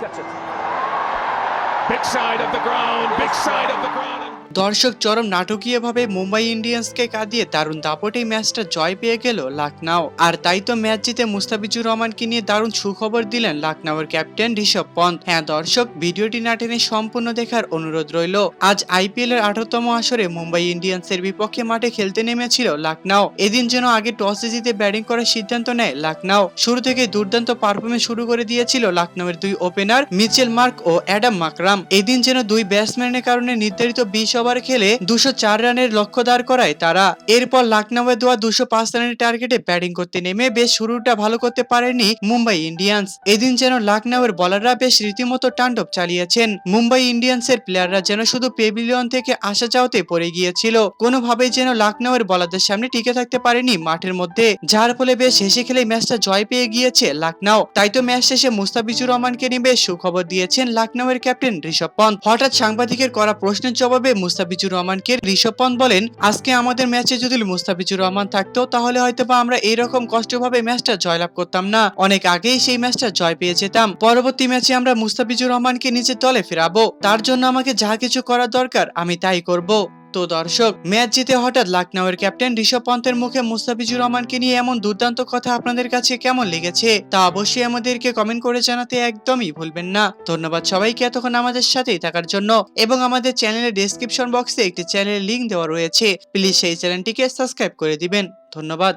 Gets it. Big side of the ground, big side of the ground. দর্শক চরম নাটকীয়ভাবে মুম্বাই ইন্ডিয়ান্সকে কাঁদিয়ে দারুণ দাপটে এই ম্যাচটা জয় পেয়ে গেল লাকনাও। আর তাই তো ম্যাচ জিতে মুস্তাফিজুর রহমানকে নিয়ে দারুণ সুখবর দিলেন লাকনাওয়ের ক্যাপ্টেন ঋষভ পন্থ হ্যাঁ দর্শক, ভিডিওটি না টেনে সম্পূর্ণ দেখার অনুরোধ রইল, আজ আইপিএল এর আঠারোতম আসরে মুম্বাই ইন্ডিয়ান্সের বিপক্ষে মাঠে খেলতে নেমেছিল লাকনাও। এদিন যেন আগে টসে জিতে ব্যাটিং করার সিদ্ধান্ত নেয় লাকনাও। শুরু থেকে দুর্দান্ত পারফরমেন্স শুরু করে দিয়েছিল লাকনাওয়ের দুই ওপেনার মিচেল মার্ক ও অ্যাডাম মাকরাম। এদিন যেন দুই ব্যাটসম্যানের কারণে নির্ধারিত বিশ ওভার খেলে দুশো চার রানের লক্ষ্য দাঁড় করায় তারা। এরপর লাকনাওয়ে দেওয়া দুশো পাঁচ রানের টার্গেটে ব্যাটিং করতে নেমে বেশ শুরুটা ভালো করতে পারেনি মুম্বাই ইন্ডিয়ান্স। এদিন যেন লাকনাওয়ের বলাররা বেশ রীতিমতো তাণ্ডব চালিয়েছেন। মুম্বাই ইন্ডিয়ান্সের প্লেয়াররা যেন শুধু পেভিলিয়ন থেকে আসা যাওয়াতে পড়ে গিয়েছিল। কোনোভাবেই যেন লাকনাওয়ের বলারদের সামনে টিকে থাকতে পারেনি মাঠের মধ্যে, যার ফলে বেশ হেসে খেলে ম্যাচটা জয় পেয়ে গিয়েছে লাকনাও। তাই তো ম্যাচ শেষে মুস্তাফিজুর রহমানকে নিয়ে বেশ সুখবর দিয়েছেন লাকনাওয়ের ক্যাপ্টেন ঋষভ পন্থ হঠাৎ সাংবাদিকের করা প্রশ্নের জবাবে মুস্তাফিজুর রহমানকে ঋষভ পন্থ বলেন, আজকে আমাদের ম্যাচে যদি মুস্তাফিজুর রহমান থাকতো, তাহলে হয়তো বা আমরা এইরকম কষ্টভাবে ম্যাচটা জয়লাভ করতাম না। অনেক আগেই সেই ম্যাচটা জয় পেয়ে যেতাম। পরবর্তী ম্যাচে আমরা মুস্তাফিজুর রহমানকে নিজের দলে ফেরাবো। তার জন্য আমাকে যা কিছু করা দরকার, আমি তাই করব। তো দর্শক, ম্যাচ জিতে হঠাৎ লাকনাওয়ের ক্যাপ্টেন ঋষভ পন্থের মুখে মুস্তাফিজুর রহমানকে নিয়ে এমন দুর্দান্ত কথা আপনাদের কাছে কেমন লেগেছে, তা অবশ্যই আমাদেরকে কমেন্ট করে জানাতে একদমই ভুলবেন না। ধন্যবাদ সবাইকে এতক্ষণ আমাদের সাথেই থাকার জন্য এবং আমাদের চ্যানেলের ডেসক্রিপশন বক্সে একটি চ্যানেলের লিঙ্ক দেওয়া রয়েছে। প্লিজ সেই চ্যানেলটিকে সাবস্ক্রাইব করে দিবেন। ধন্যবাদ।